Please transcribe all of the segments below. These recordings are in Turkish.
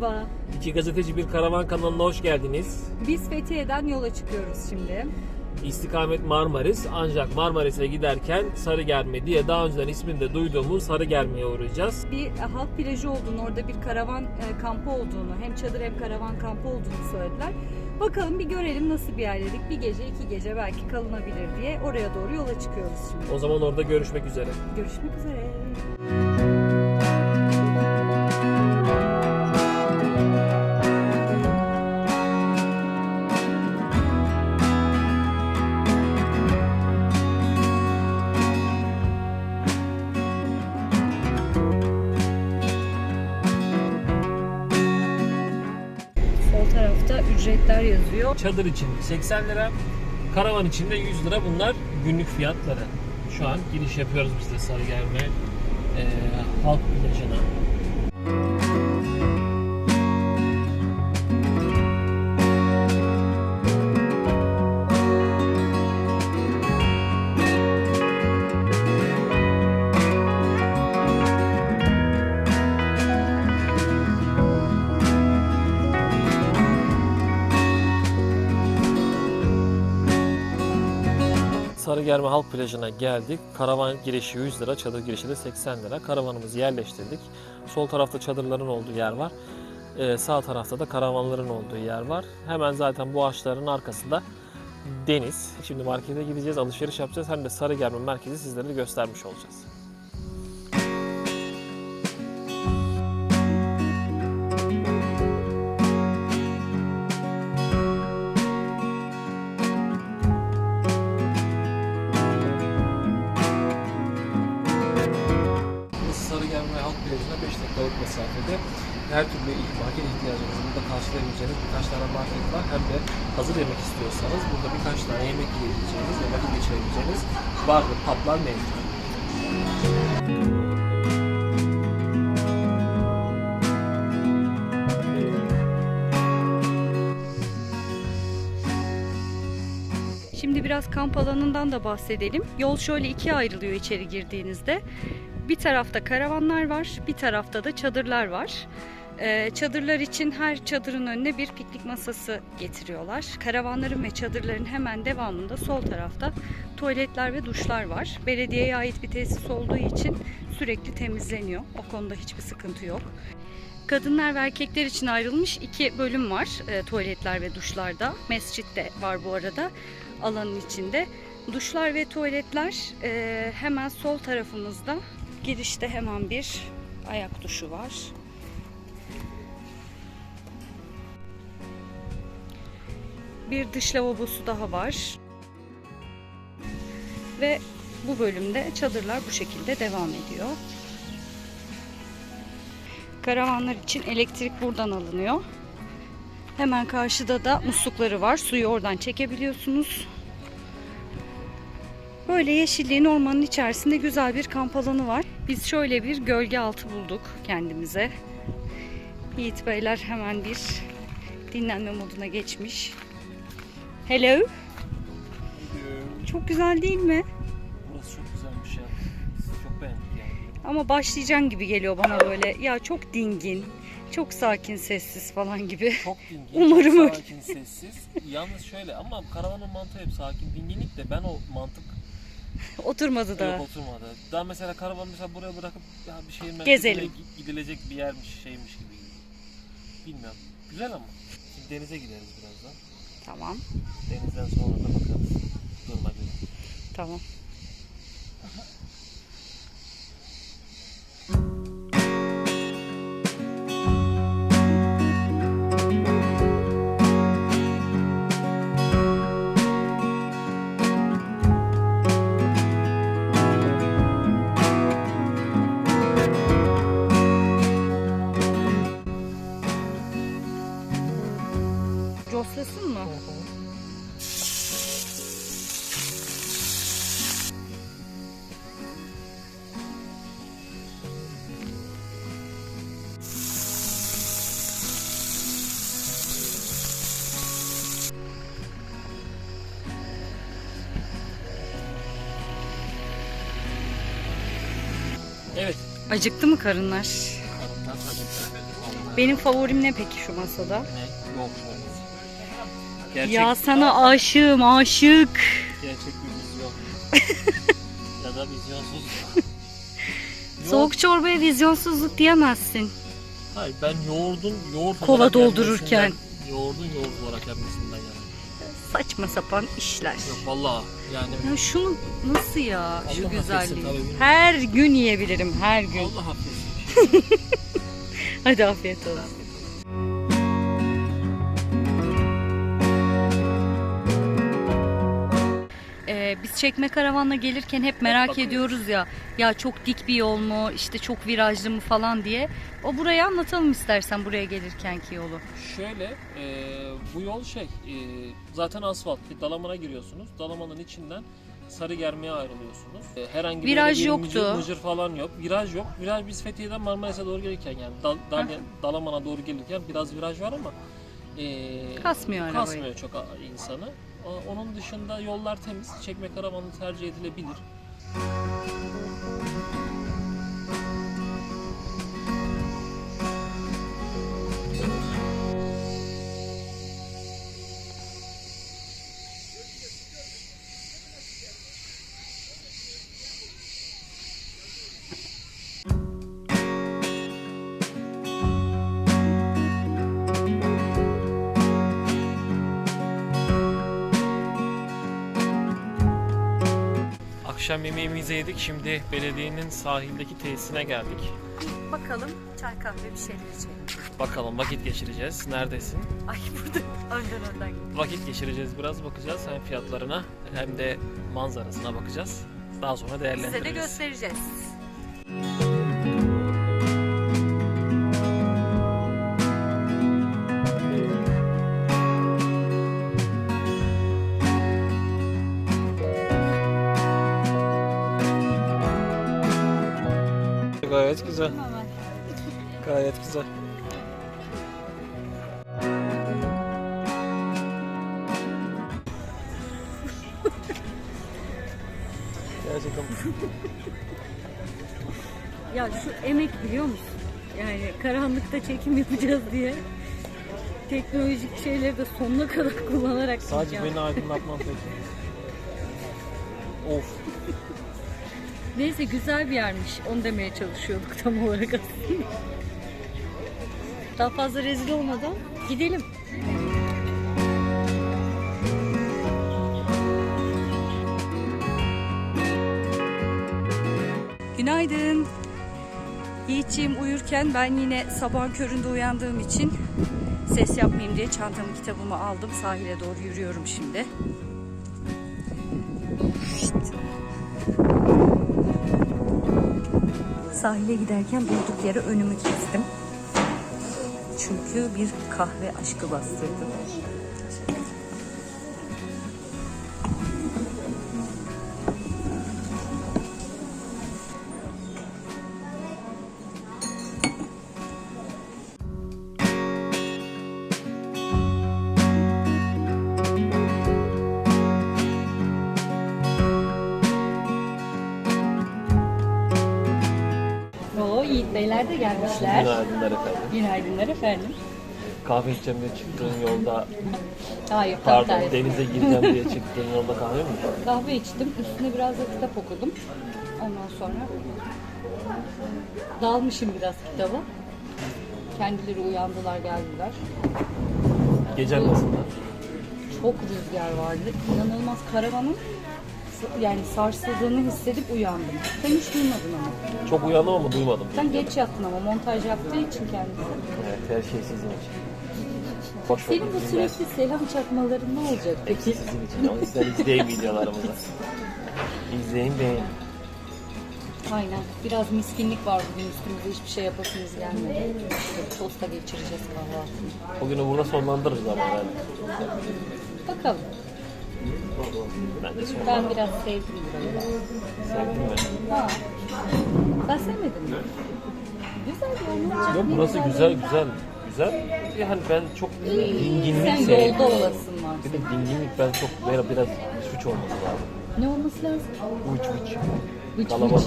Merhaba. İki gazeteci bir karavan kanalına hoş geldiniz. Biz Fethiye'den yola çıkıyoruz şimdi. İstikamet Marmaris ancak Marmaris'e giderken Sarıgerme diye daha önceden ismini de duyduğumuz Sarıgerme'ye uğrayacağız. Bir e, halk plajı olduğunu, orada bir karavan e, kampı olduğunu, hem çadır hem karavan kampı olduğunu söylediler. Bakalım bir görelim nasıl bir yer dedik. Bir gece, iki gece belki kalınabilir diye oraya doğru yola çıkıyoruz şimdi. O zaman orada görüşmek üzere. Görüşmek üzere. Yazıyor. Çadır için 80 lira, karavan için de 100 lira bunlar günlük fiyatları. Şu an giriş yapıyoruz biz de Sarıgerme e, halk plajına. Sarıgerme Halk Plajı'na geldik. Karavan girişi 100 lira, çadır girişi de 80 lira. Karavanımızı yerleştirdik. Sol tarafta çadırların olduğu yer var. Ee, sağ tarafta da karavanların olduğu yer var. Hemen zaten bu ağaçların arkasında deniz. Şimdi markete gideceğiz, alışveriş yapacağız. Hem de Sarıgerme merkezi sizlere göstermiş olacağız. Karşılayabileceğiniz birkaç tane market var. Hem de hazır yemek istiyorsanız burada birkaç tane yemek yiyebileceğiniz ve vakit geçirebileceğiniz bar publar mevcut. Şimdi biraz kamp alanından da bahsedelim. Yol şöyle ikiye ayrılıyor içeri girdiğinizde. Bir tarafta karavanlar var, bir tarafta da çadırlar var. Ee, çadırlar için her çadırın önüne bir piknik masası getiriyorlar. Karavanların ve çadırların hemen devamında sol tarafta tuvaletler ve duşlar var. Belediyeye ait bir tesis olduğu için sürekli temizleniyor. O konuda hiçbir sıkıntı yok. Kadınlar ve erkekler için ayrılmış iki bölüm var e, tuvaletler ve duşlarda. Mescit de var bu arada alanın içinde. Duşlar ve tuvaletler e, hemen sol tarafımızda. Girişte hemen bir ayak duşu var. Bir dış lavabosu daha var. Ve bu bölümde çadırlar bu şekilde devam ediyor. Karavanlar için elektrik buradan alınıyor. Hemen karşıda da muslukları var. Suyu oradan çekebiliyorsunuz. Böyle yeşilliğin ormanın içerisinde güzel bir kamp alanı var. Biz şöyle bir gölge altı bulduk kendimize. Yiğit Beyler hemen bir dinlenme moduna geçmiş. Hello. Çok güzel değil mi? Burası çok güzelmiş ya. Çok beğendik yani. Ama başlayacaksın gibi geliyor bana böyle. Ya çok dingin, çok sakin, sessiz falan gibi. Çok dingin, Umarım çok sakin, sessiz. Yalnız şöyle ama karavanın mantığı hep sakin, dinginlik de ben o mantık Oturmadı da. Yok oturmadı. Daha mesela karavan mesela buraya bırakıp ya bir şehir merkezine Gezelim. gidilecek bir yermiş şeymiş gibi. Bilmiyorum. Güzel ama. Şimdi denize gideriz birazdan. Tamam, Denizden sonra da bakarız. Duruma göre. tamam. Coslasın mı? Evet. Acıktı mı karınlar? Benim favorim ne peki şu masada? Ne? Yok. Gerçek, Ya sana aşığım aşık. gerçek bir vizyon. ya da vizyonsuz. Yok. Soğuk çorbaya vizyonsuzluk diyemezsin. Hayır ben yoğurdun yoğurt Kola olarak doldururken. Yoğurdun yoğurt olarak yenmesinden yani. Saçma sapan işler. Yok vallahi yani Ya şunu nasıl ya şu Allah güzelliği? affetsin tabii. Her gün yiyebilirim her gün. Allah affetsin. Hadi afiyet olsun. Biz çekme karavanla gelirken hep merak ediyoruz ya ya çok dik bir yol mu işte çok virajlı mı falan diye. O burayı anlatalım istersen buraya gelirkenki yolu. Şöyle e, bu yol şey e, zaten asfalt bir dalamana giriyorsunuz. Dalamanın içinden Sarıgerme'ye ayrılıyorsunuz. E, herhangi Viraj bir yoktu. Mıcır, mıcır falan yok. Viraj yok. Viraj biz Fethiye'den Marmaris'e doğru gelirken yani dal, dal- Dalaman'a doğru gelirken biraz viraj var ama e, Kasmıyor arabayı. kasmıyor çok a- insanı. O- Onun dışında yollar temiz. Çekme karavanı tercih edilebilir. Akşam yemeğimizi yedik. Şimdi belediyenin sahildeki tesisine geldik. Bakalım çay kahve bir şeyler içelim. Bakalım vakit geçireceğiz. Neredesin? Ay burada önden önden. Vakit geçireceğiz biraz bakacağız hem fiyatlarına hem de manzarasına bakacağız. Daha sonra Size değerlendiririz. de göstereceğiz. Gayet güzel. Gayet güzel. Gerçekten Ya şu emek biliyor musun? Yani karanlıkta çekim yapacağız diye teknolojik şeyleri de sonuna kadar kullanarak sadece yapacağım. beni aydınlatman peki. Of. Neyse güzel bir yermiş. Onu demeye çalışıyorduk tam olarak aslında. Daha fazla rezil olmadan gidelim. Günaydın. Yiğitciğim uyurken ben yine sabahın köründe uyandığım için ses yapmayayım diye çantamı kitabımı aldım. Sahile doğru yürüyorum şimdi. Sahile giderken durduk yere önümü kestim. Çünkü bir kahve aşkı bastırdı. Beyler de gelmişler. Günaydınlar efendim. Günaydınlar efendim. Kahve içeceğim diye çıktığın yolda, Hayır pardon tersi. denize gireceğim diye çıktığın yolda kahve mi? Kahve içtim. Üstüne biraz da kitap okudum. Ondan sonra dalmışım biraz kitaba. Kendileri uyandılar geldiler. Gecen nasıldı? Çok rüzgar vardı. İnanılmaz karavanın yani sarsıldığını hissedip uyandım. Sen hiç duymadın ama. Çok uyandım ama duymadım. Sen geç yattın ama montaj yaptığı için kendisi. Evet her şey sizin için. Boş Senin bu sürekli selam çakmaların ne olacak Hepsi peki? sizin için. O yüzden izleyin videolarımızı. İzleyin beğenin. Aynen. Biraz miskinlik var bugün üstümüzde hiçbir şey yapasımız gelmedi. İşte tosta geçireceğiz kahvaltıyı. Bugünü burada sonlandırırız ama herhalde. Bakalım. Bence sonlandırırız. Ben biraz sevdim. Sevdin mi? Ha. Ben sevmedim mi? Güzel olmayacak. Yok burası güzel güzel. Güzel. Yani ben çok dinginlik Sen sevdim. yolda olasın var. Bir de dinginlik ben çok biraz, biraz suç olması lazım. Ne olması lazım? Uç uç. Vıç Kalabalık.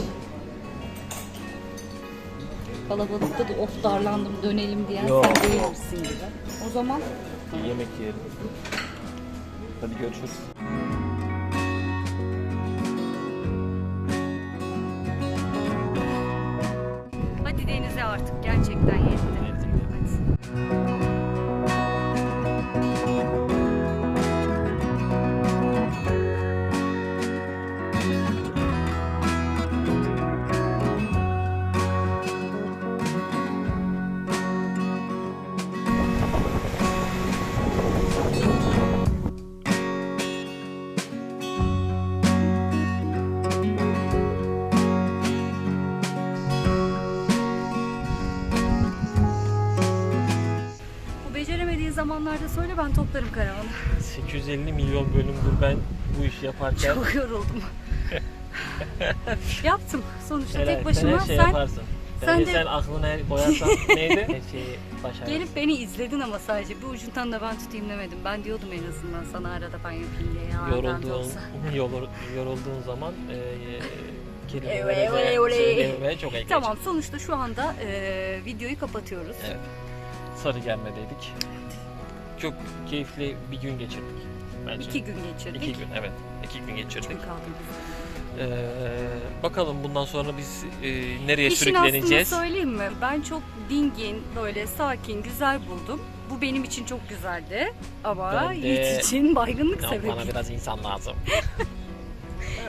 Kalabalıkta da of darlandım dönelim diyen Yok. sen değil misin gibi. O zaman Yemek yiyelim. Hadi görüşürüz. Zamanlarda söyle ben toplarım karavanı. 850 milyon bölümdür ben bu işi yaparken Çok yoruldum. Yaptım. Sonuçta helal, tek başıma sen her şey sen yaparsın. sen Sen, de- sen aklına her koyarsan neydi? Her şeyi başarırsın. gelip beni izledin ama sadece bir ucundan da ben tutayım demedim. Ben diyordum en azından sana arada ben yapayım diye ya. yorulduğun, yorul- yorulduğun zaman e, e, kelimeleri çok engel. Tamam sonuçta şu anda e, videoyu kapatıyoruz. Evet. Sarıgerme'deydik. Çok keyifli bir gün geçirdik. Bence. İki gün geçirdik. İki gün, evet. İki gün geçirdik. Ee, bakalım bundan sonra biz e, nereye İşin sürükleneceğiz? söyleyeyim mi? Ben çok dingin, böyle sakin, güzel buldum. Bu benim için çok güzeldi. Ama Ben de- Yiğit için baygınlık Ya sebebi. bana biraz insan lazım.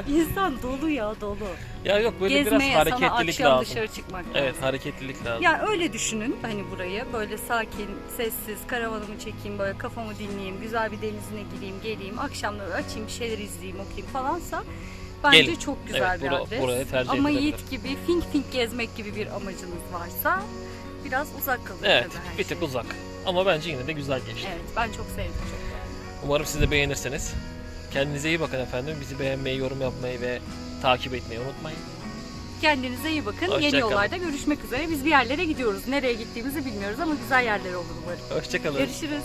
İnsan dolu ya dolu. ya yok böyle Gezmeye biraz sana hareketlilik akşam lazım. dışarı çıkmak Evet lazım. hareketlilik lazım. Ya öyle düşünün hani burayı böyle sakin, sessiz, karavanımı çekeyim böyle kafamı dinleyeyim, güzel bir denizine gireyim, geleyim, akşamları açayım bir şeyler izleyeyim, okuyayım falansa bence Gelin. çok güzel Evet, bir bura- adres. burayı tercih Ama edilebilir. Yiğit gibi fink fink gezmek gibi bir amacınız varsa biraz uzak kalır Evet tabii her bir şey. tık uzak. Ama bence yine de güzel geçti. Evet ben çok sevdim çok. Umarım siz de beğenirsiniz. Kendinize iyi bakın efendim. Bizi beğenmeyi, yorum yapmayı ve takip etmeyi unutmayın. Kendinize iyi bakın. Hoşça Yeni kalın. yollarda görüşmek üzere. Biz bir yerlere gidiyoruz. Nereye gittiğimizi bilmiyoruz ama güzel yerler olur umarım. Hoşçakalın. Görüşürüz.